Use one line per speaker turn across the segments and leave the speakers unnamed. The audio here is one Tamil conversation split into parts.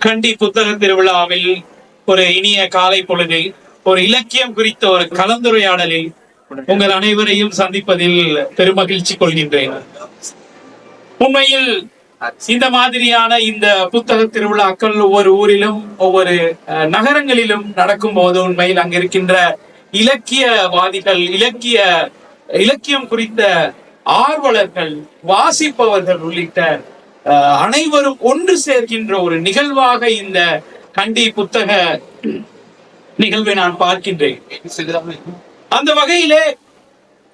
கண்டி புத்தக திருவிழாவில் ஒரு இனிய காலை பொழுதில் ஒரு இலக்கியம் குறித்த ஒரு கலந்துரையாடலில் உங்கள் அனைவரையும் சந்திப்பதில் பெருமகிழ்ச்சி கொள்கின்றேன். உண்மையில் இந்த மாதிரியான இந்த புத்தக திருவிழாக்கள் ஒவ்வொரு ஊரிலும் ஒவ்வொரு அஹ், நகரங்களிலும் நடக்கும் போது உண்மையில் அங்கிருக்கின்ற இலக்கியவாதிகள் இலக்கிய இலக்கியம் குறித்த ஆர்வலர்கள் வாசிப்பவர்கள் உள்ளிட்ட அனைவரும் ஒன்று சேர்க்கின்ற ஒரு நிகழ்வாக இந்த கண்டி புத்தக நிகழ்வை நான் பார்க்கின்றேன். அந்த வகையிலே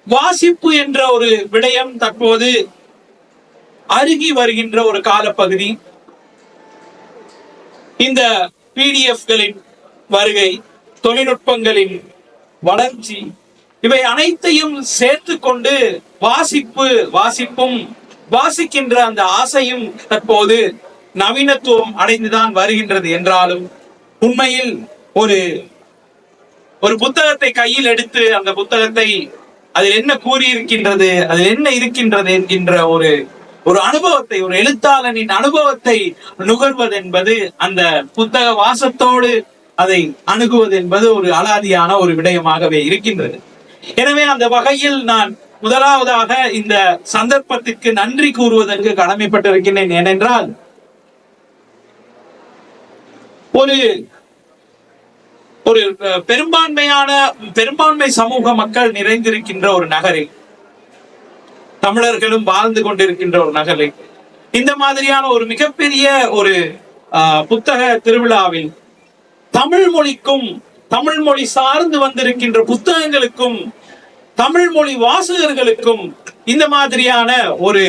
வாசிப்பு என்ற ஒரு விடயம் தற்போது அருகி வருகின்ற ஒரு காலப்பகுதி. இந்த பிடிஎஃப்களின் வருகை தொழில்நுட்பங்களின் வளர்ச்சி இவை அனைத்தையும் சேர்த்து கொண்டு வாசிப்பு வாசிப்பும் வாசிக்கின்ற அந்த ஆசையும் தற்போது நவீனத்துவம் அடைந்துதான் வருகின்றது என்றாலும் உண்மையில் ஒரு ஒரு புத்தகத்தை கையில் எடுத்து அந்த புத்தகத்தை அதில் என்ன கூறியிருக்கின்றது அதில் என்ன இருக்கின்றது என்கின்ற ஒரு ஒரு அனுபவத்தை ஒரு எழுத்தாளனின் அனுபவத்தை நுகர்வது என்பது அந்த புத்தக வாசத்தோடு அதை அணுகுவது என்பது ஒரு அலாதியான ஒரு விடயமாகவே இருக்கின்றது. எனவே அந்த வகையில் நான் முதலாவதாக இந்த சந்தர்ப்பத்திற்கு நன்றி கூறுவதற்கு கடமைப்பட்டிருக்கின்றேன். ஏனென்றால் ஒரு ஒரு பெரும்பான்மையான பெரும்பான்மை சமூக மக்கள் நிறைந்திருக்கின்ற ஒரு நகரில் தமிழர்களும் வாழ்ந்து கொண்டிருக்கின்ற ஒரு நகரில் இந்த மாதிரியான ஒரு மிகப்பெரிய ஒரு புத்தக திருவிழாவில் தமிழ் மொழிக்கும் தமிழ் மொழி சார்ந்து வந்திருக்கின்ற புத்தகங்களுக்கும் தமிழ் மொழி வாசகர்களுக்கும் இந்த மாதிரியான ஒரு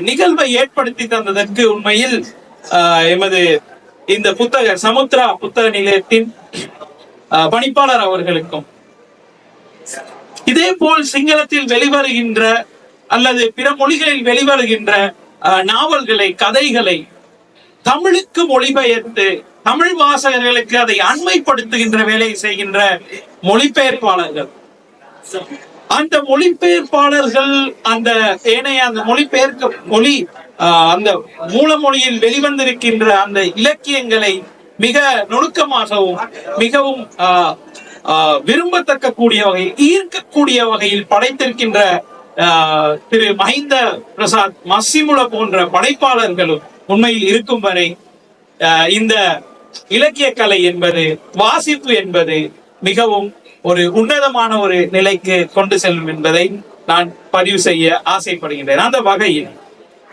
நிகழ்வை ஏற்படுத்தி தந்ததற்கு உண்மையில் ஆஹ், எமது இந்த புத்தக சமுத்ரா புத்தக நிலையத்தின் பணிப்பாளர் அவர்களுக்கும். இதே போல் சிங்களத்தில் வெளிவருகின்ற அல்லது பிற மொழிகளில் வெளிவருகின்ற நாவல்களை கதைகளை தமிழுக்கு மொழிபெயர்த்து தமிழ் வாசகர்களுக்கு அதை அண்மைப்படுத்துகின்ற வேலையை செய்கின்ற மொழிபெயர்ப்பாளர்கள். அந்த மொழிபெயர்ப்பாளர்கள் அந்த ஏனைய அந்த மொழிபெயர்க்க மொழி அந்த மூலமொழியில் வெளிவந்திருக்கின்ற அந்த இலக்கியங்களை மிக நுணுக்கமாகவும் மிகவும் விரும்பத்தக்க கூடிய வகையில் ஈர்க்கக்கூடிய வகையில் படைத்திருக்கின்ற ஆஹ், திரு மஹிந்த பிரசாத் மசிமுல போன்ற படைப்பாளர்களும் உண்மையில் இருக்கும் வரை ஆஹ், இந்த இலக்கிய கலை என்பது வாசிப்பு என்பது மிகவும் ஒரு உன்னதமான ஒரு நிலைக்கு கொண்டு செல்லும் என்பதை நான் பதிவு செய்ய ஆசைப்படுகின்றேன். அந்த வகையில்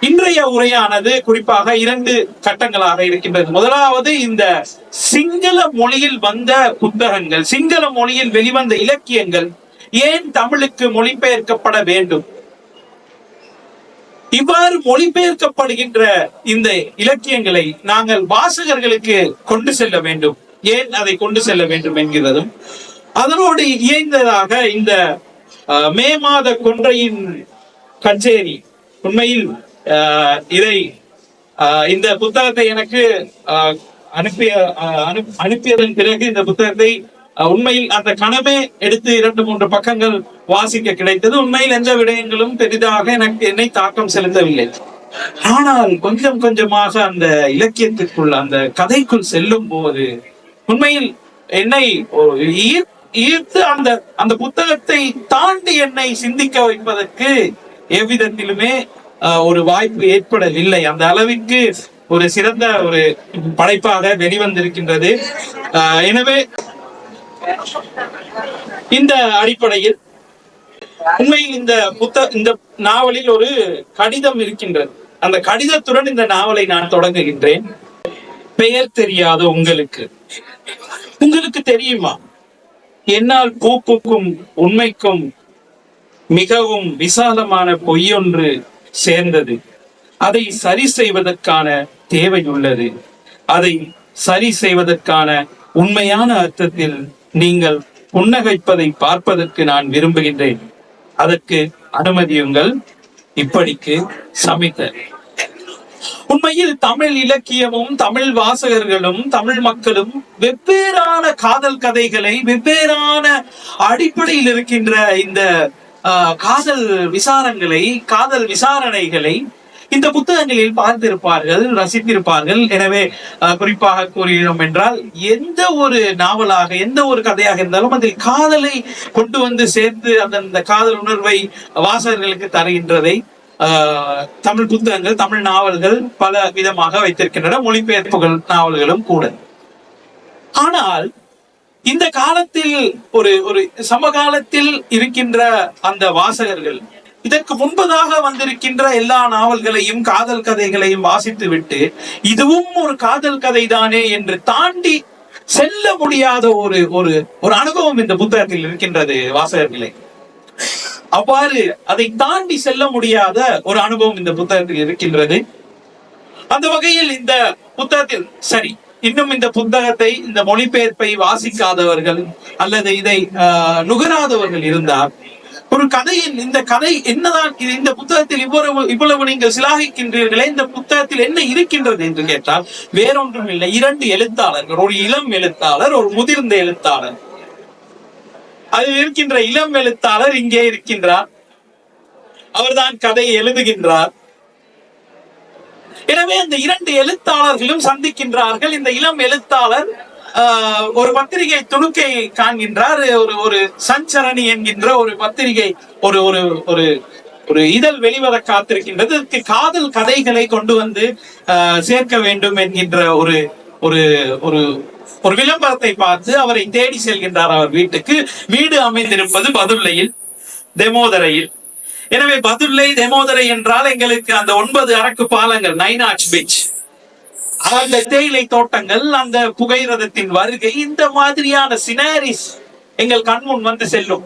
இன்றைய உரையானது குறிப்பாக இரண்டு கட்டங்களாக இருக்கின்றது. முதலாவது இந்த சிங்கள மொழியில் வந்த புத்தகங்கள் சிங்கள மொழியில் வெளிவந்த இலக்கியங்கள் ஏன் தமிழுக்கு மொழிபெயர்க்கப்பட வேண்டும்? இவ்வாறு மொழிபெயர்க்கப்படுகின்ற இந்த இலக்கியங்களை நாங்கள் வாசகர்களுக்கு கொண்டு செல்ல வேண்டும். ஏன் அதை கொண்டு செல்ல வேண்டும் என்கிறதும் அதனோடு இயைந்ததாக இந்த மே மாத கொன்றையின் கச்சேரி உண்மையில் இதை இந்த புத்தகத்தை எனக்கு அஹ், அனுப்பிய அனுப்பியதன் பிறகு இந்த புத்தகத்தை அஹ், உண்மையில் அந்த கனவே எடுத்து இரண்டு மூன்று பக்கங்கள் வாசிக்க கிடைத்தது. உண்மையில் எந்த விடயங்களும் பெரிதாக எனக்கு என்னை தாக்கம் செலுத்தவில்லை. ஆனால் கொஞ்சம் கொஞ்சமாக அந்த இலக்கியத்திற்குள் அந்த கதைக்குள் செல்லும் போது உண்மையில் என்னை ஒரு ஈர்த்து அந்த அந்த புத்தகத்தை தாண்டி என்னை சிந்திக்க வைப்பதற்கு எவ்விதத்திலுமே ஒரு வாய்ப்பு ஏற்படவில்லை. அந்த அளவிற்கு ஒரு சிறந்த ஒரு படைப்பாக வெளிவந்திருக்கின்றது. எனவே இந்த அடிப்படையில் உண்மையில் இந்த புத்த இந்த நாவலில் ஒரு கடிதம் இருக்கின்றது. அந்த கடிதத்துடன் இந்த நாவலை நான் தொடங்குகின்றேன். பெயர் தெரியாத உங்களுக்கு. உங்களுக்கு தெரியுமா? என்னால் பூப்புக்கும் உண்மைக்கும் மிகவும் விசாலமான பொய்யொன்று சேர்ந்தது. அதை சரி செய்வதற்கான தேவை உள்ளது அதை சரி செய்வதற்கான உண்மையான அர்த்தத்தில் நீங்கள் புன்னகைப்பதை பார்ப்பதற்கு நான் விரும்புகின்றேன். அதற்கு அனுமதியுங்கள். இப்படிக்கு சமைத்தேன் உண்மையில் தமிழ் இலக்கியமும் தமிழ் வாசகர்களும் தமிழ் மக்களும் வெவ்வேறான காதல் கதைகளை வெவ்வேறான அடிப்படையில் இருக்கின்ற இந்த காதல் விசாரங்களை காதல் விசாரணைகளை இந்த புத்தகங்களில் பார்த்திருப்பார்கள் ரசித்திருப்பார்கள். எனவே குறிப்பாக கூறினோம் என்றால் எந்த ஒரு நாவலாக எந்த ஒரு கதையாக இருந்தாலும் அதில் காதலை கொண்டு வந்து சேர்த்து அந்த காதல் உணர்வை வாசகர்களுக்கு தருகின்றதை தமிழ் புத்தகங்கள் தமிழ் நாவல்கள் பல விதமாக வைத்திருக்கின்றன. மொழிபெயர்ப்புகள் நாவல்களும் கூட. ஆனால் இந்த காலத்தில் ஒரு ஒரு சமகாலத்தில் இருக்கின்ற அந்த வாசகர்கள் இதற்கு முன்பதாக வந்திருக்கின்ற எல்லா நாவல்களையும் காதல் கதைகளையும் வாசித்து விட்டு இதுவும் ஒரு காதல் கதை தானே என்று தாண்டி செல்ல முடியாத ஒரு ஒரு ஒரு அனுபவம் இந்த புத்தகத்தில் இருக்கின்றது வாசகர்களே. அவ்வாறு அதை தாண்டி செல்ல முடியாத ஒரு அனுபவம் இந்த புத்தகத்தில் இருக்கின்றது. அந்த வகையில் இந்த புத்தகத்தில் சரி இன்னும் இந்த புத்தகத்தை இந்த மொழிபெயர்ப்பை வாசிக்காதவர்கள் அல்லது இதை ஆஹ், நுகராதவர்கள் இருந்தால் ஒரு கதையின் இந்த கதை என்னதான் இது இந்த புத்தகத்தில் இவ்வளவு இவ்வளவு நீங்கள் சிலாகிக்கின்றீர்களே இந்த புத்தகத்தில் என்ன இருக்கின்றது என்று கேட்டால் வேறொன்றும் இல்லை. இரண்டு எழுத்தாளர்கள் ஒரு இளம் எழுத்தாளர் ஒரு முதிர்ந்த எழுத்தாளர். அதில் இருக்கின்ற இளம் எழுத்தாளர் இங்கே இருக்கின்றார். அவர்தான் கதையை எழுதுகின்றார். எனவே அந்த இரண்டு எழுத்தாளர்களும் சந்திக்கின்றார்கள். இந்த இளம் எழுத்தாளர் ஆஹ், ஒரு பத்திரிகை துணுக்கை காண்கின்றார். ஒரு ஒரு சஞ்சரணி என்கின்ற ஒரு பத்திரிகை ஒரு ஒரு ஒரு ஒரு இதழ் வெளிவர காத்திருக்கின்றது. காதல் கதைகளை கொண்டு வந்து ஆஹ், சேர்க்க வேண்டும் என்கின்ற ஒரு ஒரு ஒரு ஒரு விளம்பரத்தை பார்த்து அவரை தேடி செல்கின்றார் அவர் வீட்டுக்கு. வீடு அமைந்திருப்பது பதுல்லையில் தெமோதரையில். எனவே பதுளை தெமோதரை என்றால் எங்களுக்கு அந்த ஒன்பது அரக்கு பாலங்கள் நைனாச் பீச். அந்த தேயிலை தோட்டங்கள் அந்த புகைரதத்தின் வருகை இந்த மாதிரியான சினாரிஸ் எங்கள் கண்முன் வந்து செல்லும்.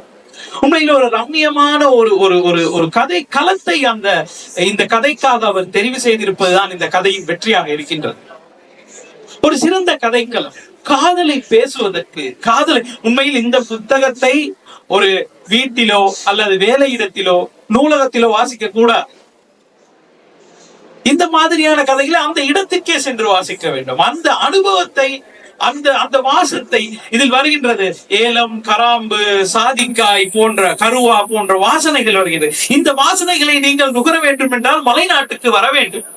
உண்மையில் ஒரு ரம்மியமான ஒரு ஒரு ஒரு ஒரு கதை களத்தை அந்த இந்த கதைக்காக அவர் தெரிவு செய்திருப்பதுதான் இந்த கதையின் வெற்றியாக இருக்கின்றது. ஒரு சிறந்த கதைக்களம். காதலை பேசுவதற்கு காதலை உண்மையில் இந்த புத்தகத்தை ஒரு வீட்டிலோ அல்லது வேலையிடத்திலோ நூலகத்திலோ வாசிக்க கூட இந்த மாதிரியான கதைகளை அந்த இடத்துக்கே சென்று வாசிக்க வேண்டும். அந்த அனுபவத்தை அந்த அந்த வாசத்தை இதில் வருகின்றது. ஏலம் கராம்பு சாதிக்காய் போன்ற கருவா போன்ற வாசனைகள் வருகிறது. இந்த வாசனைகளை நீங்கள் நுகர வேண்டும் என்றால் மலைநாட்டுக்கு வர வேண்டும்.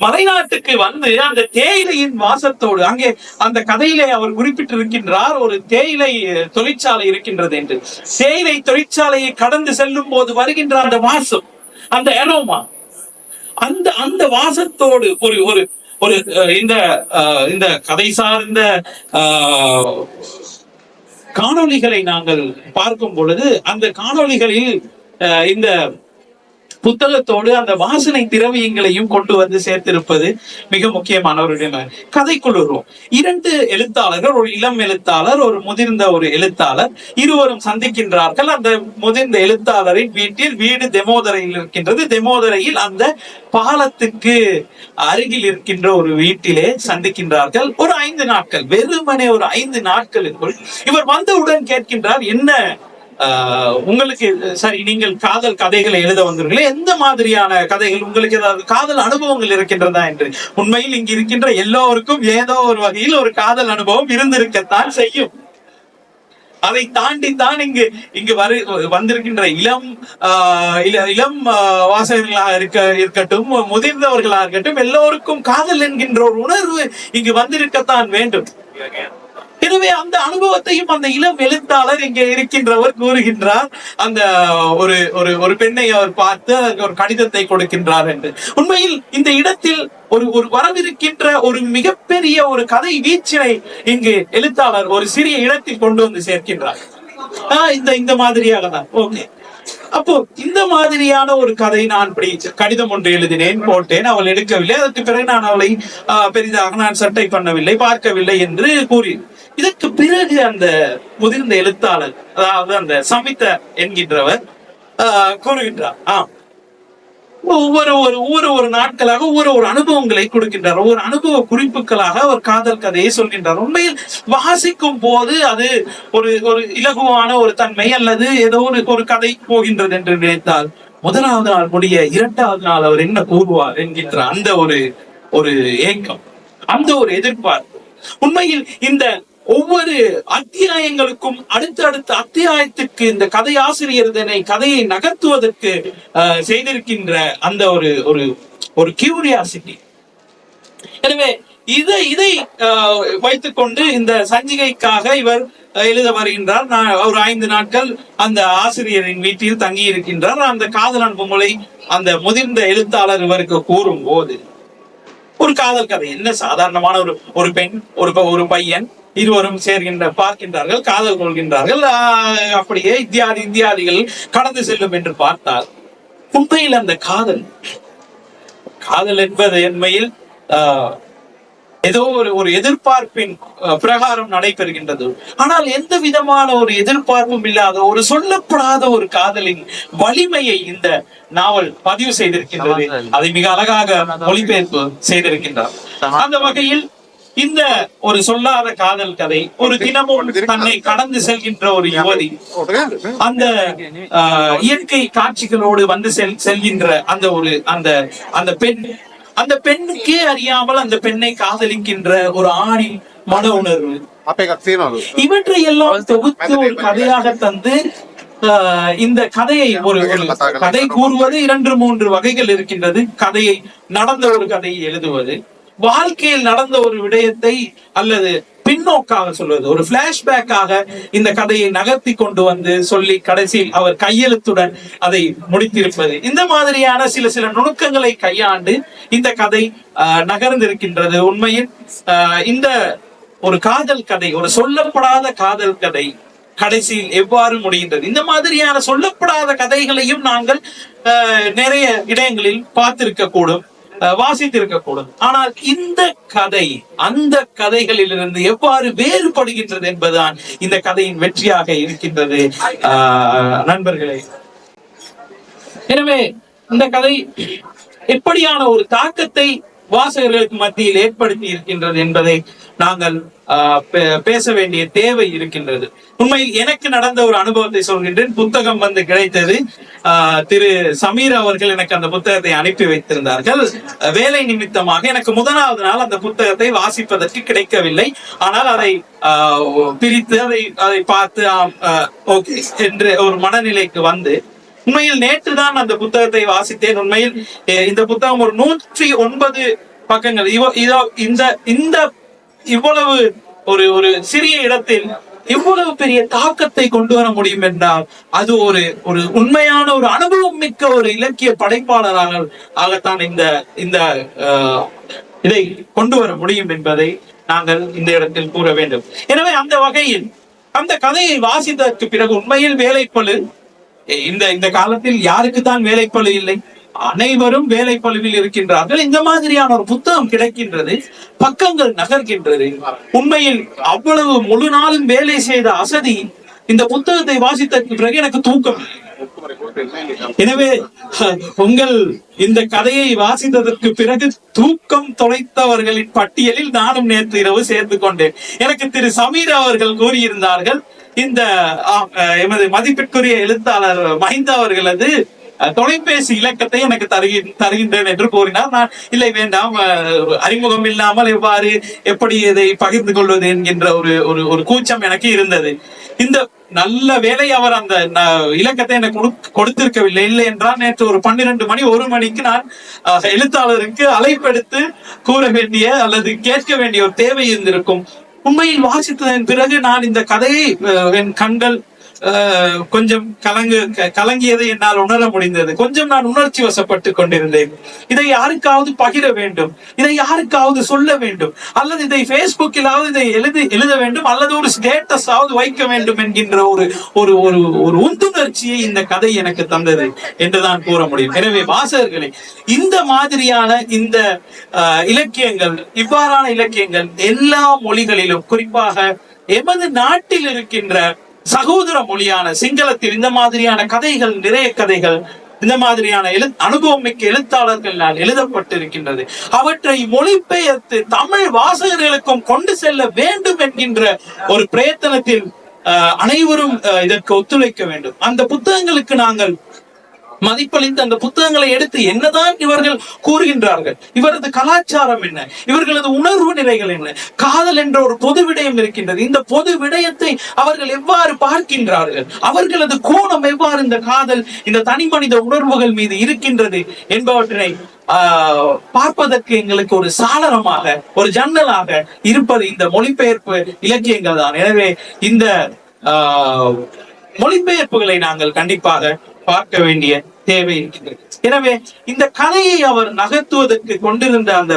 மலைநாட்டுக்கு வந்து அந்த தேயிலையின் வாசத்தோடு அங்கே அந்த கதையிலே அவர் குறிப்பிட்டிருக்கின்றார் ஒரு தேயிலை தொழிற்சாலை இருக்கின்றது என்று. தேயிலை தொழிற்சாலையை கடந்து செல்லும் போது வருகின்ற அந்த வாசம் அந்த அரோமா அந்த அந்த வாசத்தோடு ஒரு ஒரு ஒரு அஹ், இந்த இந்த கதை சார்ந்த அஹ், காணொளிகளை நாங்கள் பார்க்கும் பொழுது அந்த காணொளிகளில் அஹ், இந்த புத்தகத்தோடு அந்த வாசனை திரவியங்களையும் கொண்டு வந்து சேர்த்திருப்பது மிக முக்கியமான ஒரு இடம். கதைக்குள் வருவோம். இரண்டு எழுத்தாளர்கள் ஒரு இளம் எழுத்தாளர் ஒரு முதிர்ந்த ஒரு எழுத்தாளர் இருவரும் சந்திக்கின்றார்கள். அந்த முதிர்ந்த எழுத்தாளரின் வீட்டில் வீடு தெமோதரையில் இருக்கின்றது. தெமோதரையில் அந்த பாலத்துக்கு அருகில் இருக்கின்ற ஒரு வீட்டிலே சந்திக்கின்றார்கள். ஒரு ஐந்து நாட்கள் வெறுமனே ஒரு ஐந்து நாட்களுக்குள் இவர் வந்தவுடன் கேட்கின்றார் என்ன உங்களுக்கு சரி நீங்கள் காதல் கதைகளை எழுத வந்தீர்களே எந்த மாதிரியான கதைகள் உங்களுக்கு ஏதாவது காதல் அனுபவங்கள் இருக்கின்றதா என்று? உண்மையில் இங்கு இருக்கின்ற எல்லோருக்கும் ஏதோ ஒரு வகையில் ஒரு காதல் அனுபவம் இருந்திருக்கத்தான் செய்யும். அதை தாண்டி தான் இங்கு இங்கு வரு வந்திருக்கின்ற இளம் ஆஹ் இளம் வாசகர்களாக இருக்க இருக்கட்டும் முதிர்ந்தவர்களாக இருக்கட்டும் எல்லோருக்கும் காதல் என்கின்ற ஒரு உணர்வு இங்கு வந்திருக்கத்தான் வேண்டும். எனவே அந்த அனுபவத்தையும் அந்த இளம் எழுத்தாளர் இங்கே இருக்கின்றவர் கூறுகின்றார். அந்த ஒரு ஒரு ஒரு பெண்ணை அவர் பார்த்து அதற்கு ஒரு கடிதத்தை கொடுக்கின்றார் என்று. உண்மையில் இந்த இடத்தில் ஒரு ஒரு வரவிருக்கின்ற ஒரு மிகப்பெரிய ஒரு கதை வீச்சினை இங்கு எழுத்தாளர் ஒரு சிறிய இடத்தில் கொண்டு வந்து சேர்க்கின்றார். ஆஹ் இந்த இந்த மாதிரியாக தான். ஓகே. அப்போ இந்த மாதிரியான ஒரு கதை நான் இப்படி கடிதம் ஒன்று எழுதினேன் போட்டேன். அவள் எடுக்கவில்லை. அதற்கு பிறகு நான் அவளை ஆஹ், பெரிதாக நான் சட்டை பண்ணவில்லை பார்க்கவில்லை என்று கூறி இதற்கு பிறகு அந்த முதிர்ந்த எழுத்தாளர் அதாவது அந்த சமித்த என்கின்றவர் ஆஹ், கூறுகின்றார். ஆம் ஒவ்வொரு ஒரு ஒவ்வொரு ஒரு நாட்களாக ஒவ்வொரு ஒரு அனுபவங்களை கொடுக்கின்றார். ஒவ்வொரு அனுபவ குறிப்புகளாக ஒரு காதல் கதையை சொல்கின்றார். உண்மையில் வாசிக்கும் போது அது ஒரு ஒரு இலகுவான ஒரு தன்மை அல்லது ஏதோ ஒரு ஒரு கதை போகின்றது என்று நினைத்தால் முதலாவது நாள் முடிய இரண்டாவது நாள் அவர் என்ன கூறுவார் என்கின்ற அந்த ஒரு ஒரு ஏக்கம் அந்த ஒரு எதிர்பார்ப்பு. உண்மையில் இந்த ஒவ்வொரு அத்தியாயங்களுக்கும் அடுத்தடுத்த அத்தியாயத்துக்கு இந்த கதை ஆசிரியர் இதனை கதையை நகர்த்துவதற்கு செய்திருக்கின்ற அந்த ஒரு ஒரு ஒரு கியூரியாசிட்டி எனவே இதை இதை வைத்துக்கொண்டு இந்த சஞ்சிகைக்காக இவர் எழுத வருகின்றார். நான் ஒரு ஐந்து நாட்கள் அந்த ஆசிரியரின் வீட்டில் தங்கி இருக்கின்றார் அந்த காதல் அனுப்புமுறை அந்த முதிர்ந்த எழுத்தாளர் இவருக்கு கூறும் போது ஒரு காதல் கதை. என்ன சாதாரணமான ஒரு ஒரு பெண் ஒரு ப- ஒரு பையன் இருவரும் சேர்கின்ற பார்க்கின்றார்கள் காதல் கொள்கின்றார்கள். அப்படியே இத்தியாதி இத்தியாதிகள் கடந்து செல்லும் என்று பார்த்தால் உண்மையில் அந்த காதல் காதல் என்பது உண்மையில் ஏதோ ஒரு ஒரு எதிர்பார்ப்பின் பிரகாரம் நடைபெறுகின்றது. ஆனால் எந்த விதமான ஒரு எதிர்பார்ப்பும் இல்லாத ஒரு சொல்லப்படாத ஒரு காதலின் வலிமையை இந்த நாவல் பதிவு செய்திருக்கின்றது. அதை மிக அழகாக மொழிபெயர்ப்பு செய்திருக்கின்றார். அந்த வகையில் இந்த ஒரு சொல்லாத காதல் கதை ஒரு தினமும் தன்னை கடந்து செல்கின்ற ஒரு யுவதி அந்த இயற்கை காட்சிகளோடு வந்து செல் செல்கின்ற அந்த ஒரு அந்த அந்த பெண் அந்த பெண்ணுக்கே அறியாமல் அந்த பெண்ணை காதலிக்கின்ற ஒரு ஆணின் மன உணர்வு. இவற்றை எல்லாம் தொகுத்து ஒரு கதையாக தந்து இந்த கதையை ஒரு கதை கூறுவது இரண்டு மூன்று வகைகள் இருக்கின்றது. கதையை நடந்த ஒரு கதையை எழுதுவது. வாழ்க்கையில் நடந்த ஒரு விடயத்தை அல்லது பின்னோக்காக சொல்வது. ஒரு பிளாஷ்பேக்காக இந்த கதையை நகர்த்தி கொண்டு வந்து சொல்லி கடைசியில் அவர் கையெழுத்துடன் அதை முடித்திருப்பது. இந்த மாதிரியான சில சில நுணுக்கங்களை கையாண்டு இந்த கதை நகர்ந்திருக்கின்றது. உண்மையில் ஆஹ், இந்த ஒரு காதல் கதை ஒரு சொல்லப்படாத காதல் கதை கடைசியில் எவ்வாறு முடிகின்றது? இந்த மாதிரியான சொல்லப்படாத கதைகளையும் நாங்கள் நிறைய இடங்களில் பார்த்திருக்க கூடும் வாசித்து இருக்கக்கூடும் ஆனால் இந்த கதை அந்த கதைகளிலிருந்து எவ்வாறு வேறுபடுகின்றது என்பதுதான் இந்த கதையின் வெற்றியாக இருக்கின்றது. ஆஹ், நண்பர்களே. எனவே இந்த கதை எப்படியான ஒரு தாக்கத்தை வாசகர்களுக்கு மத்தியில் ஏற்படுத்தி இருக்கின்றது என்பதை நாங்கள் பே- பேச வேண்டிய தேவை இருக்கின்றது. உண்மையில் எனக்கு நடந்த ஒரு அனுபவத்தை சொல்கின்றேன். புத்தகம் வந்து கிடைத்தது. ஆஹ், திரு சமீர் அவர்கள் எனக்கு அந்த புத்தகத்தை அனுப்பி வைத்திருந்தார்கள். வேலை நிமித்தமாக எனக்கு முதலாவது நாள் அந்த புத்தகத்தை வாசிப்பதற்கு கிடைக்கவில்லை. ஆனால் அதை ஆஹ், பிரித்து அதை அதை பார்த்து ஓகே என்று ஒரு மனநிலைக்கு வந்து உண்மையில் நேற்று தான் அந்த புத்தகத்தை வாசித்தேன். உண்மையில் இந்த புத்தகம் ஒரு நூற்றி ஒன்பது பக்கங்கள். இவ இதோ இந்த இந்த இவ்வளவு ஒரு ஒரு சிறிய இடத்தில் இவ்வளவு பெரிய தாக்கத்தை கொண்டு வர முடியும் என்றால் அது ஒரு ஒரு உண்மையான ஒரு அனுபவம் மிக்க ஒரு இலக்கிய படைப்பாளராக ஆகத்தான் இந்த இந்த இதை கொண்டு வர முடியும் என்பதை நாங்கள் இந்த இடத்தில் கூற வேண்டும். எனவே அந்த வகையில் அந்த கதையை வாசித்ததற்கு பிறகு உண்மையில் வேலைப்பழு இந்த இந்த காலத்தில் யாருக்கு தான் வேலைப்பழு இல்லை? அனைவரும் வேலைப்பளுவில் இருக்கின்றார்கள். இந்த மாதிரியான ஒரு புத்தகம் கிடைக்கின்றது பக்கங்கள் நகர்கின்றது. உண்மையில் அவ்வளவு முழு நாளும் வேலை செய்த அசதி இந்த புத்தகத்தை வாசித்த பிறகு எனக்கு தூக்கம். எனவே உங்கள் இந்த கதையை வாசித்ததற்கு பிறகு தூக்கம் தொலைத்தவர்களின் பட்டியலில் நானும் நேற்று இரவு சேர்ந்து கொண்டேன். எனக்கு திரு சமீர் அவர்கள் கூறியிருந்தார்கள் இந்த எமது மதிப்பிற்குரிய எழுத்தாளர் மஹிந்த அவர்களது தொலைபேசி இலக்கத்தை எனக்கு தருகி தருகின்றேன் என்று கூறினார். நான் இல்லை வேண்டாம். அறிமுகம் இல்லாமல் எவ்வாறு எப்படி இதை பகிர்ந்து கொள்வது? என்கின்ற ஒரு ஒரு ஒரு கூச்சம் எனக்கு இருந்தது. இந்த நல்ல வேலை அவர் அந்த இலக்கத்தை எனக்கு கொடுத்திருக்கவில்லை. இல்லை என்றால் நேற்று ஒரு பன்னிரண்டு மணி ஒரு மணிக்கு நான் அஹ், எழுத்தாளருக்கு அழைப்பெடுத்து கூற வேண்டிய அல்லது கேட்க வேண்டிய ஒரு தேவை இருந்திருக்கும். உண்மையில் வாசித்ததன் பிறகு நான் இந்த கதையை என் கண்கள் கொஞ்சம் கலங்கு க- கலங்கியதை என்னால் உணர முடிந்தது. கொஞ்சம் நான் உணர்ச்சி வசப்பட்டு கொண்டிருந்தேன். இதை யாருக்காவது பகிர வேண்டும். இதை யாருக்காவது சொல்ல வேண்டும். அல்லது இதை பேஸ்புக்கிலாவது இதை எழுதி எழுத வேண்டும். அல்லது ஒரு ஸ்டேட்டஸ் ஆவது வைக்க வேண்டும் என்கின்ற ஒரு ஒரு ஒரு ஒரு உந்துணர்ச்சியை இந்த கதை எனக்கு தந்தது என்றுதான் கூற முடியும். எனவே வாசகர்களே இந்த மாதிரியான இந்த இலக்கியங்கள் இவ்வாறான இலக்கியங்கள் எல்லா மொழிகளிலும் குறிப்பாக எமது நாட்டில் இருக்கின்ற சகோதர மொழியான சிங்களத்தில் இந்த மாதிரியான கதைகள் நிறைய கதைகள் இந்த மாதிரியான எழு அனுபவம் மிக்க எழுத்தாளர்களால் எழுதப்பட்டிருக்கின்றது. அவற்றை மொழிபெயர்த்து தமிழ் வாசகர்களுக்கும் கொண்டு செல்ல வேண்டும் என்கின்ற ஒரு பிரயத்தனத்தில் அஹ், அனைவரும் இதற்கு ஒத்துழைக்க வேண்டும். அந்த புத்தகங்களுக்கு நாங்கள் மதிப்பளித்து அந்த புத்தகங்களை எடுத்து என்னதான் இவர்கள் கூறுகின்றார்கள்? இவரது கலாச்சாரம் என்ன? இவர்களது உணர்வு நிலைகள் என்ன? காதல் என்ற ஒரு பொது விடயம் இருக்கின்றது. இந்த பொது விடயத்தை அவர்கள் எவ்வாறு பார்க்கின்றார்கள்? அவர்களது கோணம் எவ்வாறு இந்த காதல் இந்த தனி மனித உணர்வுகள் மீது இருக்கின்றது என்பவற்றினை ஆஹ், பார்ப்பதற்கு எங்களுக்கு ஒரு சாளரமாக ஒரு ஜன்னலாக இருப்பது இந்த மொழிபெயர்ப்பு இலக்கியங்கள் தான். எனவே இந்த ஆஹ், மொழிபெயர்ப்புகளை நாங்கள் கண்டிப்பாக பார்க்க வேண்டிய தேவை இருக்கின்றது. எனவே இந்த கதையை அவர் நகர்த்துவதற்கு கொண்டிருந்த அந்த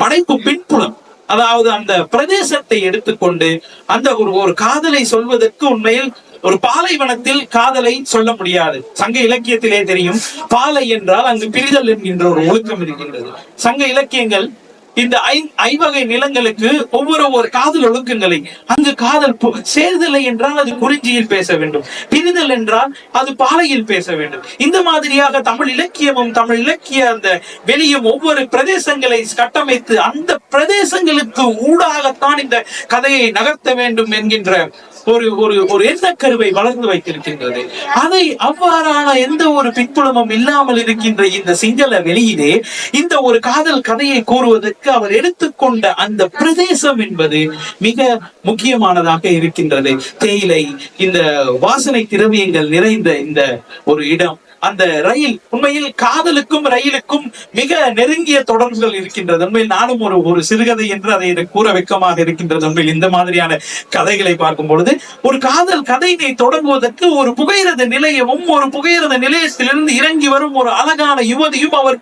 படைப்பு பின்புலம் அதாவது அந்த பிரதேசத்தை எடுத்துக்கொண்டு அந்த ஒரு ஒரு காதலை சொல்வதற்கு உண்மையில் ஒரு பாலைவனத்தில் காதலை சொல்ல முடியாது. சங்க இலக்கியத்திலே தெரியும் பாலை என்றால் அங்கு பிரிதல் என்கின்ற ஒரு ஒழுக்கம் இருக்கின்றது. சங்க இலக்கியங்கள் இந்த ஐ ஐவகை நிலங்களுக்கு ஒவ்வொரு ஒரு காதல் ஒழுக்கங்களை. அங்கு காதல் பு- சேர்தலை என்றால் அது குறிஞ்சியில் பேச வேண்டும். பிரிதல் என்றால் அது பாலையில் பேச வேண்டும். இந்த மாதிரியாக தமிழ் இலக்கியமும் தமிழ் இலக்கிய அந்த வெளியும் ஒவ்வொரு பிரதேசங்களை கட்டமைத்து அந்த பிரதேசங்களுக்கு ஊடாகத்தான் இந்த கதையை நகர்த்த வேண்டும் என்கின்ற ஒரு ஒரு ஒரு எண்ணக்கருவை வளர்ந்து வைத்திருக்கின்றது. அதை அவ்வாறான எந்த ஒரு பின்புலமும் இல்லாமல் இருக்கின்ற இந்த சிங்கள வெளியிலே இந்த ஒரு காதல் கதையை கூறுவதற்கு அவர் எடுத்துக்கொண்ட அந்த பிரதேசம் என்பது மிக முக்கியமானதாக இருக்கின்றது. தேயிலை இந்த வாசனை திரவியங்கள் நிறைந்த இந்த ஒரு இடம். அந்த ரயில் உண்மையில் காதலுக்கும் ரயிலுக்கும் மிக நெருங்கிய தொடர்புகள் இருக்கின்றது. உண்மையில் நானும் ஒரு ஒரு சிறுகதை என்று அதை கூற வெக்கமாக இருக்கின்றது. உண்மையில் இந்த மாதிரியான கதைகளை பார்க்கும் பொழுது ஒரு காதல் கதையினை தொடங்குவதற்கு ஒரு புகையிரத நிலையமும் ஒரு புகையிரத நிலையத்திலிருந்து இறங்கி வரும் ஒரு அழகான யுவதியும் அவர்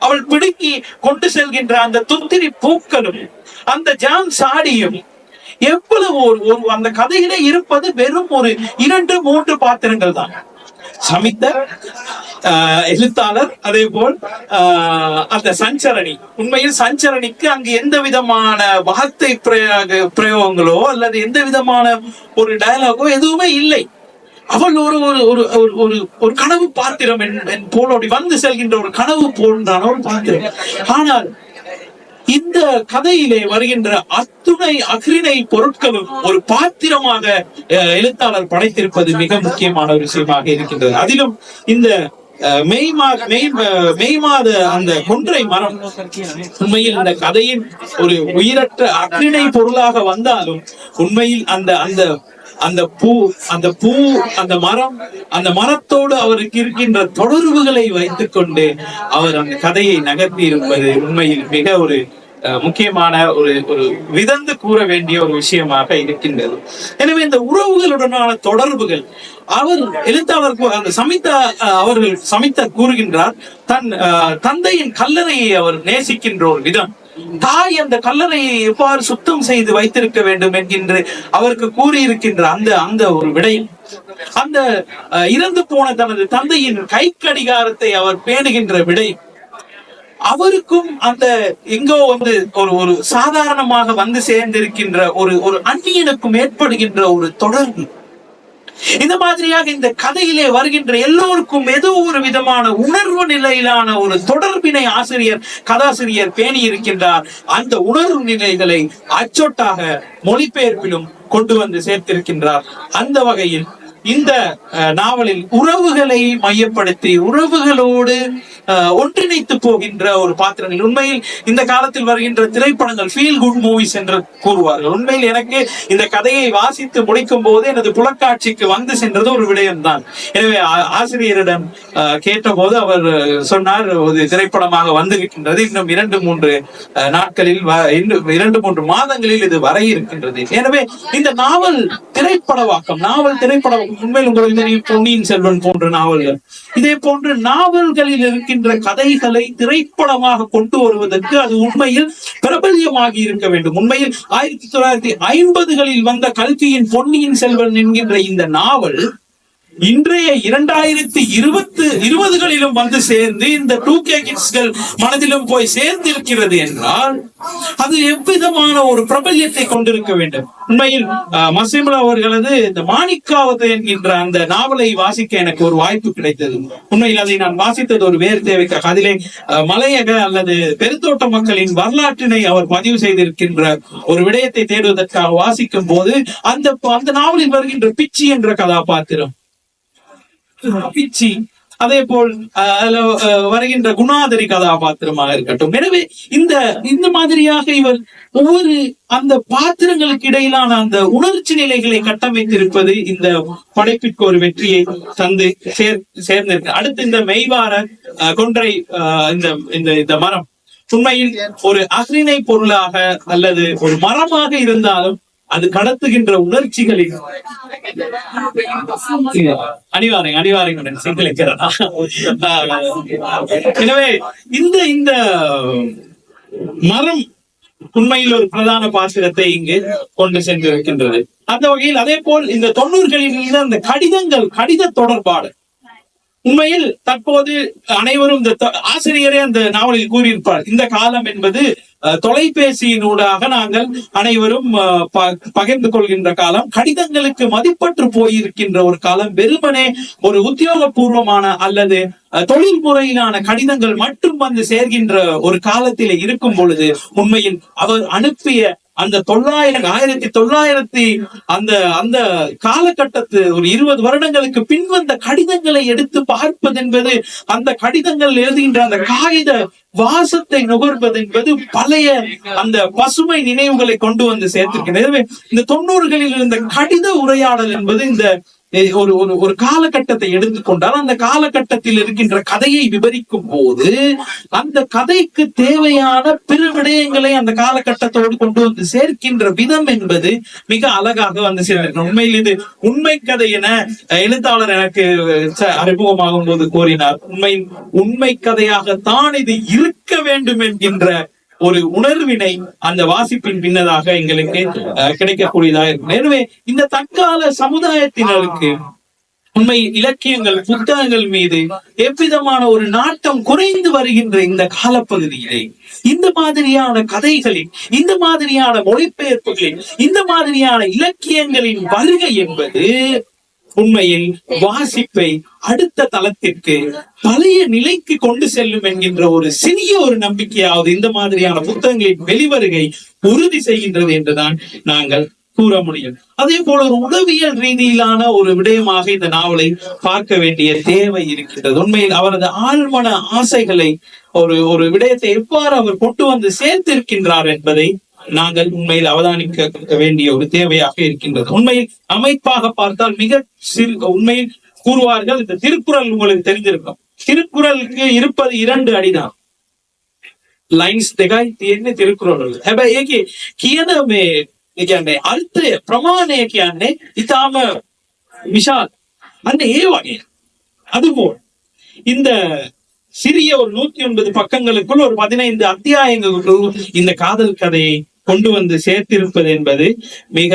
அவள் பிடுங்கி கொண்டு செல்கின்ற அந்த துத்திரி பூக்களும் அந்த ஜான் சாடியும் எவ்வளவு ஒரு ஒரு அந்த கதையிலே இருப்பது வெறும் ஒரு இரண்டு மூன்று பாத்திரங்கள் தான் சமித்த எழுத்தாளர் அதே போல் ஆஹ், அந்த சஞ்சரணி. உண்மையில் சஞ்சரணிக்கு அங்கு எந்த விதமான வார்த்தை பிரயோக பிரயோகங்களோ அல்லது எந்த விதமான ஒரு டயலாகோ எதுவுமே இல்லை. அவள் ஒரு ஒரு ஒரு ஒரு ஒரு கனவு பாத்திரம் என் என் போலோடி வந்து செல்கின்ற ஒரு கனவு போன்றான ஒரு பாத்திரம் ஆனால் இந்த கதையிலே வருகின்ற அத்துணை அகிரிணை பொருட்களும் ஒரு பாத்திரமாக எழுத்தாளர் படைத்திருப்பது மிக முக்கியமான ஒரு விஷயமாக இருக்கின்றது. அதிலும் இந்த அஹ், மெய் மா மெய் மெய் மாத அந்த கொன்றை மரம் உண்மையில் அந்த கதையின் ஒரு உயிரற்ற அக்ரிணை பொருளாக வந்தாலும் உண்மையில் அந்த அந்த அந்த பூ அந்த பூ அந்த மரம் அந்த மரத்தோடு அவருக்கு இருக்கின்ற தொடர்புகளை வைத்துக்கொண்டு அவர் அந்த கதையை நகர்த்தி இருப்பது உண்மையில் மிக ஒரு அஹ், முக்கியமான ஒரு ஒரு விதந்து கூற வேண்டிய ஒரு விஷயமாக இருக்கின்றது. எனவே இந்த உறவுகளுடனான தொடர்புகள் அவர் எழுத்தாளர் அந்த சமிதா அவர்கள் சமிதா கூறுகின்றார் தன் அஹ், தந்தையின் கல்லறையை அவர் நேசிக்கின்ற ஒரு விதம். தாய் அந்த கல்லறையை எவ்வாறு சுத்தம் செய்து வைத்திருக்க வேண்டும் என்கின்ற அவருக்கு கூறியிருக்கின்ற அந்த அந்த ஒரு விடயம் அந்த இறந்து போன தனது தந்தையின் கை கடிகாரத்தை அவர் பேணுகின்ற விடயம் அவருக்கும் அந்த எங்கோ வந்து ஒரு ஒரு சாதாரணமாக வந்து சேர்ந்திருக்கின்ற ஒரு ஒரு அந்நியனுக்கும் ஏற்படுகின்ற ஒரு தொடர்பு. இந்த மாதிரியாக இந்த கதையிலே வருகின்ற எல்லோருக்கும் ஏதோ ஒரு விதமான உணர்வு நிலையிலான ஒரு தொடர்பினை ஆசிரியர் கதாசிரியர் பேணி இருக்கின்றார். அந்த உணர்வு நிலைகளை அச்சொட்டாக மொழிபெயர்ப்பிலும் கொண்டு வந்து சேர்த்திருக்கின்றார். அந்த வகையில் இந்த அஹ், நாவலில் உறவுகளை மையப்படுத்தி உறவுகளோடு ஒன்றிணைத்து போகின்ற ஒரு பாத்திரங்கள். உண்மையில் இந்த காலத்தில் வருகின்ற திரைப்படங்கள் ஃபீல் குட் மூவிஸ் என்று கூறுவார்கள். உண்மையில் எனக்கு இந்த கதையை வாசித்து முடிக்கும் போது எனது புலக்காட்சிக்கு வந்து சென்றது ஒரு விடயம்தான். எனவே ஆசிரியரிடம் கேட்டபோது அவர் சொன்னார் ஒரு திரைப்படமாக வந்திருக்கின்றது. இன்னும் இரண்டு மூன்று நாட்களில் இரண்டு மூன்று மாதங்களில் இது வர இருக்கின்றது. எனவே இந்த நாவல் திரைப்படவாக்கம் நாவல் திரைப்படவாக்கம் உண்மையில் உங்களுக்கு தெரியும் பொன்னியின் செல்வன் போன்ற நாவல்கள். இதே போன்று நாவல்களில் இருக்கின்ற என்ற கதைகளை திரைப்படமாக கொண்டு வருவதற்கு அது உண்மையில் பிரபல்யமாகி இருக்க வேண்டும். உண்மையில் ஆயிரத்தி தொள்ளாயிரத்தி ஐம்பதுகளில் வந்த கல்கியின் பொன்னியின் செல்வன் என்கின்ற இந்த நாவல் இன்றைய இரண்டாயிரத்தி இருபத்து இருபதுகளிலும் வந்து சேர்ந்து இந்த டூ கே கிட்ஸ்கள் மனதிலும் போய் சேர்ந்து இருக்கிறது என்றால் அது எவ்விதமான ஒரு பிரபல்யத்தை கொண்டிருக்க வேண்டும்? உண்மையில் மசிமுலா அவர்களது இந்த மாணிக்காவது என்கின்ற அந்த நாவலை வாசிக்க எனக்கு ஒரு வாய்ப்பு கிடைத்தது. உண்மையில் அதை நான் வாசித்தது ஒரு வேறு தேவைக்காக. அதிலே மலையக அல்லது பெருந்தோட்ட மக்களின் வரலாற்றினை அவர் பதிவு செய்திருக்கின்ற ஒரு விடயத்தை தேடுவதற்காக வாசிக்கும் போது அந்த அந்த நாவலில் வருகின்ற பிச்சி என்ற கதாபாத்திரம் பிச்சி. அதே போல் அதுல, வருகின்ற குணாதரி கதாபாத்திரமாக இருக்கட்டும். எனவே இந்த இந்த மாதிரியாக இவர் ஒவ்வொரு அந்த பாத்திரங்களுக்கு இடையிலான அந்த உணர்ச்சி நிலைகளை கட்டமைத்திருப்பது இந்த படைப்பிற்கு ஒரு வெற்றியை தந்து சேர் சேர்ந்திருக்கு. அடுத்து இந்த மெய்வார கொன்றை இந்த இந்த இந்த மரம். உண்மையில் ஒரு அக்ரிணை பொருளாக அல்லது ஒரு மரமாக இருந்தாலும் அது கடத்துகின்ற உணர்ச்சிகளில் அணிவாரை அணிவாரை சிங்களிக்கிறதா எனவே இந்த இந்த மரம் உண்மையில் ஒரு பிரதான பாத்திரத்தை இங்கு கொண்டு சென்றிருக்கின்றது. அந்த வகையில் அதே போல் இந்த தொண்ணூறுகளில் இருந்த அந்த கடிதங்கள் கடித தொடர்பாடு உண்மையில் தற்போது அனைவரும் இந்த ஆசிரியரே அந்த நாவலில் கூறியிருப்பார். இந்த காலம் என்பது அஹ், தொலைபேசியினூடாக நாங்கள் அனைவரும் அஹ், பகிர்ந்து கொள்கின்ற காலம் கடிதங்களுக்கு மதிப்பற்று போயிருக்கின்ற ஒரு காலம் வெறுமனே ஒரு உத்தியோகபூர்வமான அல்லது அஹ், தொழில் முறையிலான கடிதங்கள் மட்டும் வந்து சேர்கின்ற ஒரு காலத்திலே இருக்கும் பொழுது உண்மையில் அவர் அனுப்பிய அந்த தொள்ளாயிரம் ஆயிரத்தி தொள்ளாயிரத்தி அந்த அந்த காலகட்டத்து ஒரு இருபது வருடங்களுக்கு பின் வந்த கடிதங்களை எடுத்து பார்ப்பது என்பது அந்த கடிதங்கள் எழுதுகின்ற அந்த காகித வாசத்தை நுகர்வது என்பது பழைய அந்த பசுமை நினைவுகளை கொண்டு வந்து சேர்த்திருக்கிறது எனவே இந்த தொண்ணூறுகளில் இருந்த கடித உரையாடல் என்பது இந்த ஒரு ஒரு ஒரு காலகட்டத்தை எடுத்துக்கொண்டால் அந்த காலகட்டத்தில் இருக்கின்ற கதையை விவரிக்கும் போது அந்த கதைக்கு தேவையான பிற விடயங்களை அந்த காலகட்டத்தோடு கொண்டு வந்து சேர்க்கின்ற விதம் என்பது மிக அழகாக வந்து சேர்ந்திருக்கு உண்மையில் இது உண்மை கதை என எழுத்தாளர் எனக்கு ச- அறிமுகமாகும் போது கூறினார். உண்மை உண்மை கதையாகத்தான் இது இருக்க வேண்டும் என்கின்ற ஒரு உணர்வினை அந்த வாசிப்பின் பின்னதாக எங்களுக்கு கிடைக்கக்கூடியதாக இருக்கும். எனவே இந்த தற்கால சமுதாயத்தினருக்கு உண்மை இலக்கியங்கள் புத்தகங்கள் மீது எவ்விதமான ஒரு நாட்டம் குறைந்து வருகின்ற இந்த காலப்பகுதியிலே இந்த மாதிரியான கதைகளின் இந்த மாதிரியான மொழிபெயர்ப்புகளில் இந்த மாதிரியான இலக்கியங்களின் வருகை என்பது உண்மையில் வாசிப்பை அடுத்த தளத்திற்கு பழைய நிலைக்கு கொண்டு செல்லும் என்கின்ற ஒரு சிறிய ஒரு நம்பிக்கையாவது இந்த மாதிரியான புத்தகங்களின் வெளிவருகை உறுதி செய்கின்றது என்றுதான் நாங்கள் கூற முடியும். அதே போல ஒரு உளவியல் ரீதியிலான ஒரு விடயமாக இந்த நாவலை பார்க்க வேண்டிய தேவை இருக்கின்றது. உண்மையில் அவரது ஆழ்மன ஆசைகளை ஒரு ஒரு விடயத்தை எவ்வாறு அவர் கொண்டு வந்து சேர்த்திருக்கின்றார் என்பதை நாங்கள் உண்மையில் அவதானிக்க வேண்டிய ஒரு தேவையாக இருக்கின்றது உண்மையில் அமைப்பாக பார்த்தால் மிக சிறு உண்மையில் கூறுவார்கள் இந்த திருக்குறள் உங்களுக்கு தெரிஞ்சிருக்கும் திருக்குறளுக்கு இருப்பது இரண்டு அடிதான் ලයින්ස් දෙකයි තියෙන්නේ තිරුකුරවල. හැබැයි ඒකේ කියන මේ ඒ කියන්නේ අර්ථය ප්‍රමාණය කියන්නේ ඊටාම විශාල. අන්න ඒ වගේ. அதுபோல் இந்த சிறிய ஒரு நூத்தி ஒன்பது பக்கங்களுக்குள் ஒரு பதினைந்து அத்தியாயங்களுக்குள் இந்த காதல் கதையை கொண்டு வந்து சேர்த்திருப்பது என்பது மிக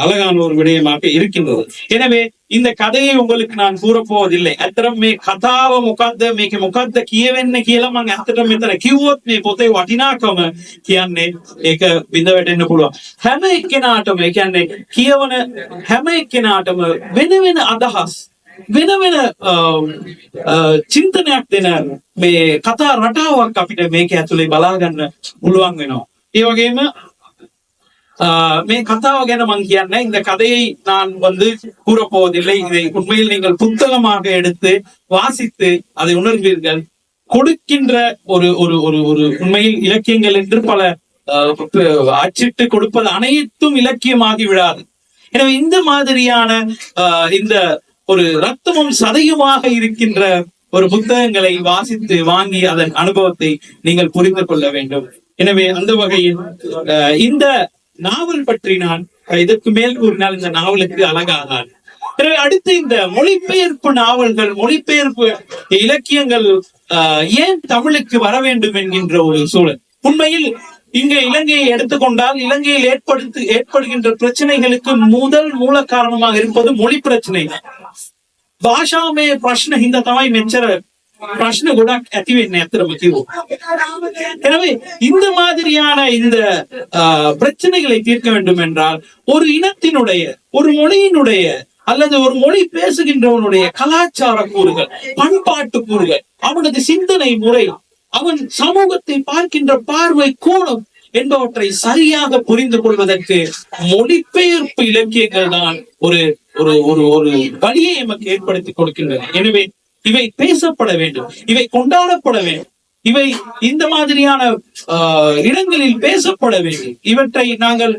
அழகான ஒரு விடயமாக இருக்கின்றது எனவே இந்த கதையை உங்களுக்கு நான் கூறப்போவதில்லை අතරම මේ කතාව මොකද්ද මේක මොකද්ද කියවෙන්නේ කියලා මම ඇත්තටම මෙතන කිව්වොත් මේ පොතේ වටිනාකම කියන්නේ ඒක බිඳ වැටෙන්න පුළුවන් හැම එක්කෙනාටම ඒ කියන්නේ කියවන හැම එක්කෙනාටම වෙන වෙන අදහස් වෙන වෙන අ, අ, චින්තනයක් දෙන මේ කතා රටාවක් අපිට මේක ඇතුලේ බලා ගන්න පුළුවන් වෙනවා ඒ වගේම ஆஹ் மே கதாவை ගැන මං කියන්නේ இந்த கதையை நான் வந்து கூறப்போவதில்லை இதை உண்மையில் நீங்கள் புத்தகமாக எடுத்து வாசித்து அதை உணர்வீர்கள் கொடுக்கின்ற ஒரு ஒரு ஒரு ஒரு உண்மையில் இலக்கியங்கள் என்று பல ஆஹ் ப- அச்சிட்டு கொடுப்பது அனைத்தும் இலக்கியமாகி விடாது எனவே இந்த மாதிரியான ஆஹ் இந்த ஒரு ரத்தமும் சதையுமாக இருக்கின்ற ஒரு புத்தகங்களை வாசித்து வாங்கி அதன் அனுபவத்தை நீங்கள் புரிந்து கொள்ள வேண்டும். எனவே அந்த வகையில் இந்த நாவல் பற்றி நான் இதற்கு மேல் கூறினால் இந்த நாவலுக்கு அழகாதான். எனவே அடுத்து இந்த மொழிபெயர்ப்பு நாவல்கள் மொழிபெயர்ப்பு இலக்கியங்கள் ஆஹ், ஏன் தமிழுக்கு வர வேண்டும் என்கின்ற ஒரு சூழல். உண்மையில் இங்கே இலங்கையை எடுத்துக்கொண்டால் இலங்கையில் ஏற்படுத்து ஏற்படுகின்ற பிரச்சனைகளுக்கு முதல் மூல காரணமாக இருப்பது மொழி பிரச்சனை தான். භාෂාමය ප්‍රශ්න හින්දා තමයි මෙච්චර ප්‍රශ්න ගොඩක් ඇති වෙන්නේ ඇත්තටම කිව්වොත්. எனவே இந்த மாதிரியான இந்த ஆஹ், பிரச்சனைகளை தீர்க்க வேண்டும் என்றால் ஒரு இனத்தினுடைய ஒரு மொழியினுடைய அல்லது ஒரு மொழி பேசுகின்றவனுடைய கலாச்சார கூறுகள் பண்பாட்டு கூறுகள் அவனது சிந்தனை முறை அவன் சமூகத்தை பார்க்கின்ற பார்வை கோணம் என்பவற்றை சரியாக புரிந்து கொள்வதற்கு மொழிபெயர்ப்பு இலக்கியங்கள் தான் ஒரு ஒரு ஒரு ஒரு வழியை எமக்கு ஏற்படுத்தி கொடுக்கின்றன. எனவே இவை பேசப்பட வேண்டும். இவை கொண்டாடப்பட வேண்டும். இவை இந்த மாதிரியான இடங்களில் பேசப்பட வேண்டும். இவற்றை நாங்கள்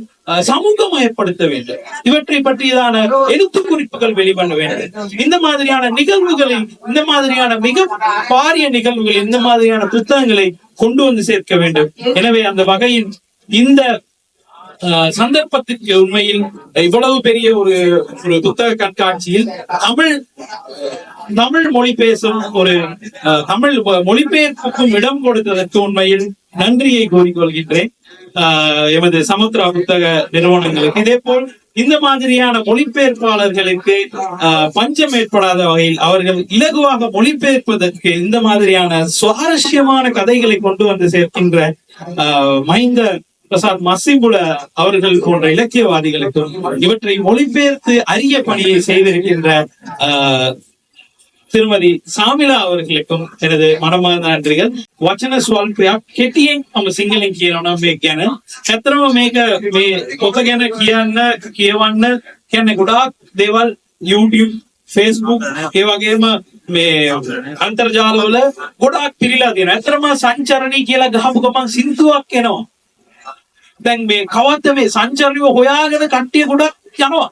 சமூகமயப்படுத்த வேண்டும். இவற்றை பற்றியதான எழுத்து குறிப்புகள் வெளிவண்ண வேண்டும். இந்த மாதிரியான நிகழ்வுகளில் இந்த மாதிரியான மிக பாரிய நிகழ்வுகளில் இந்த மாதிரியான புத்தகங்களை கொண்டு வந்து சேர்க்க வேண்டும். எனவே அந்த வகையில் இந்த ஆஹ் சந்தர்ப்பத்திற்கு உண்மையில் இவ்வளவு பெரிய ஒரு ஒரு புத்தக கண்காட்சியில் தமிழ் தமிழ் மொழி பேசும் ஒரு தமிழ் மொழிபெயர்ப்புக்கும் இடம் கொடுத்ததற்கு உண்மையில் நன்றியை கூறிக்கொள்கின்றேன். ஆஹ், எமது சமுத்திரா புத்தக நிறுவனங்களுக்கு. இதே போல் இந்த மாதிரியான மொழிபெயர்ப்பாளர்களுக்கு ஆஹ், பஞ்சம் ஏற்படாத வகையில் அவர்கள் இலகுவாக மொழிபெயர்ப்பதற்கு இந்த மாதிரியான சுவாரஸ்யமான கதைகளை கொண்டு வந்து சேர்க்கின்ற ஆஹ், மைந்த பிரசாத் மசிபுல அவர்கள் போன்ற இலக்கியவாதிகளுக்கும் இவற்றை மொழிபெயர்த்து அரிய பணியை செய்திருக்கின்ற திருமதி சாமிலா அவர்களுக்கும் எனது மனமார்ந்த நன்றிகள். வச்சன ஸ்வால்பியா கெட்டியும் நம்ம சிங்களம் කියනවා மே ගැන ඇත්තම மேக මේ පොත ගැන කියන්න කියවන්න කියන්නේ தேவால் දේවල් YouTube Facebook ඒ වගේම මේ අන්තර්ජාල වල ගොඩාක් පිළිලා තියෙනවා. ඇත්තම සංචරණී කියලා ගහපු ගමන් දැන් මේ කවද්ද මේ සංචරණිව හොයාගෙන කට්ටිය ගොඩක් යනවා.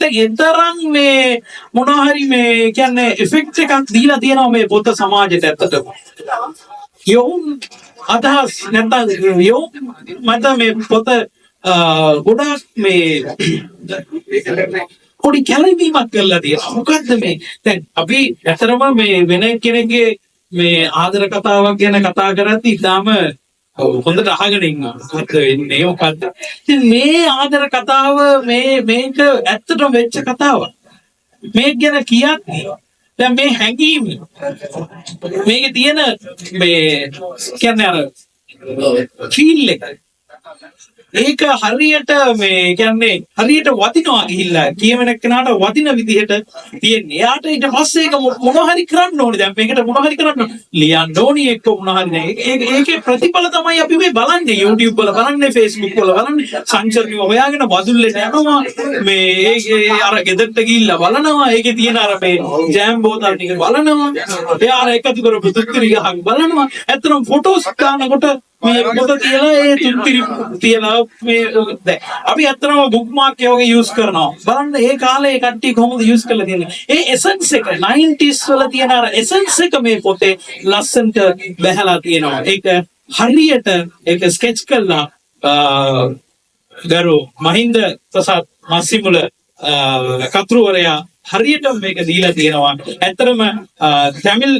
දැන් එතරම් මේ මොනවා හරි මේ කියන්නේ ඉෆෙක්ට් එකක් දීලා තියෙනවා මේ පොත සමාජයට ඇත්තටම. යොවුන් අදහස් නැත්නම් යොවුන් මත මේ පොත අ, ගොඩාක් මේ පොඩි කැළඹීමක් කරලා තියෙනවා. මොකද්ද මේ දැන් අපි ඇතරම මේ වෙන කෙනෙක්ගේ මේ ආදර කතාවක් ගැන කතා කරද්දි ඉතාලම හොඳට අහගෙන ඉන්නවා. මොකද්ද වෙන්නේ මොකද්ද? ඉතින් මේ ආදර කතාව මේ මේක ඇත්තටම වෙච්ච කතාවක්. මේක ගැන කියන්නේ දැන් මේ හැඟීම මේකේ තියෙන මේ කියන්නේ අර ෆීල් එක ඒක හරියට මේ කියන්නේ හරියට වදිනවා ගිහිල්ලා කියවන කෙනාට වදින විදිහට තියෙන්නේ. එයාට ඊට පස්සේ ඒක මො- මොනවා හරි කරන්න ඕනේ. දැන් මේකට මොනවා හරි කරන්න ඕනේ. ලියන්න ඕනේ එක්ක මොනවා හරි නෑ. ඒක ඒකේ ප්‍රතිඵල තමයි අපි මේ බලන්නේ YouTube වල බලන්නේ Facebook වල බලන්නේ සංචරණිය හොයාගෙන බදුල්ලෙට යනවා. මේ ඒ අර ගෙදරට ගිහිල්ලා බලනවා. ඒකේ තියෙන අර මේ ජෑම් බෝතල් ටික බලනවා. එයා අර එකතු කරපු තුත්තිරි ගහක් බලනවා. ඇත්තටම ෆොටෝස් ගන්නකොට මේ පොත තියලා ඒ තුත්තිරි තියලා මේ අපි ඇත්තටම බුක් මාක් වගේ යූස් කරනවා. බලන්න ඒ කාලේ කට්ටිය කොහොමද යූස් කරලා තියෙන්නේ? ඒ එසන්ස් එක 90s වල තියෙන අර එසන්ස් එක මේ පොතේ ලස්සනට බහැලා තියෙනවා. ඒක හරියට ඒක ස්කෙච් කළා ගරු මහින්ද ප්‍රසාද් මස්සිමුල කතුරුවරයා හරියට මේක දීලා තියෙනවා. ඇත්තටම තමිල්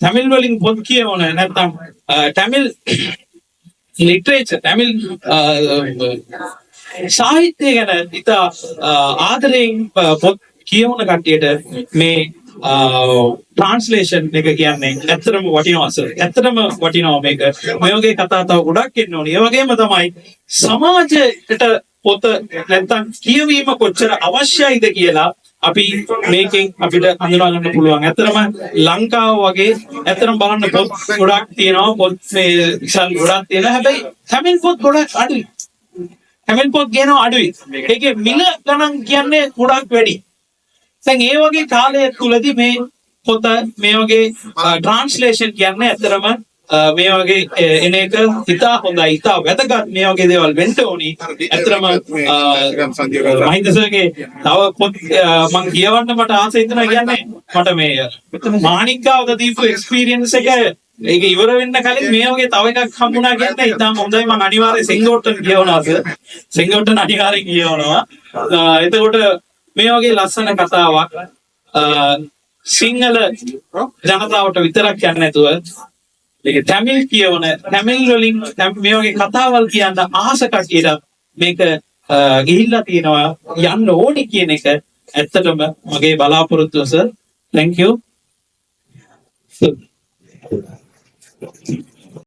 තමිල් වලින් පොත් කියවන නැත්නම් තමිල් ලිටරේචර් තමිල් සාහිත්‍යය ගැන ඉතා ආදරයෙන් අ, පොත් කියවන කට්ටියට මේ ට්‍රාන්ස්ලේෂන් එක කියන්නේ ඇත්තටම වටිනවා සර් ඇත්තටම වටිනවා මේක මේ වගේ කතා තව ගොඩක් එන්න ඕනේ ඒ වගේම තමයි සමාජයට පොත නැත්තම් කියවීම කොච්චර අවශ්‍යයිද කියලා අපි මේකෙන් අපිට හඳුනා ගන්න පුළුවන්. ඇත්තටම ලංකාව වගේ ඇත්තටම බලන්න පොත් ගොඩක් තියෙනවා. පොත් මේ විශාල ගොඩක් තියෙනවා. හැබැයි හැමින් පොත් ගොඩක් අඩුයි. හැමින් පොත් කියනවා අඩුයි. ඒකේ මිල ගණන් කියන්නේ ගොඩක් වැඩි. දැන් ඒ වගේ කාලය තුලදී මේ පොත මේ වගේ ට්‍රාන්ස්ලේෂන් කියන්නේ ඇත්තටම අ, මේ වගේ අ, එන එක ඉතා හොඳයි ඉතා වැදගත් මේ වගේ දේවල් වෙන්න ඕනි ඇත්තටම මහින්ද සර්ගේ තව පොත් අ, මං කියවන්න මට ආස හිතෙනවා කියන්නේ මට මේ මාණික්කාවද දීපු එක්ස්පීරියන්ස් එක ඒක ඉවර වෙන්න කලින් මේ වගේ තව එකක් හම්බුණා කියන්නේ ඉතාම හොඳයි මං අනිවාර්යෙන් සෙන්ගෝට්ටන් කියවනවා සර් සෙන්ගෝට්ටන් අනිවාර්යෙන් කියවනවා අ, එතකොට මේ වගේ ලස්සන කතාවක් අ, සිංහල ජනතාවට විතරක් යන්නේ නැතුව ඒක තමිල් කියවන තමිල් වලින් තැම්- මේ වගේ කතාවල් කියන්න ආස කට්ටියට මේක අ, ගිහිල්ලා තියෙනවා යන්න ඕනි කියන එක ඇත්තටම මගේ බලාපොරොත්තුව සර් thank you.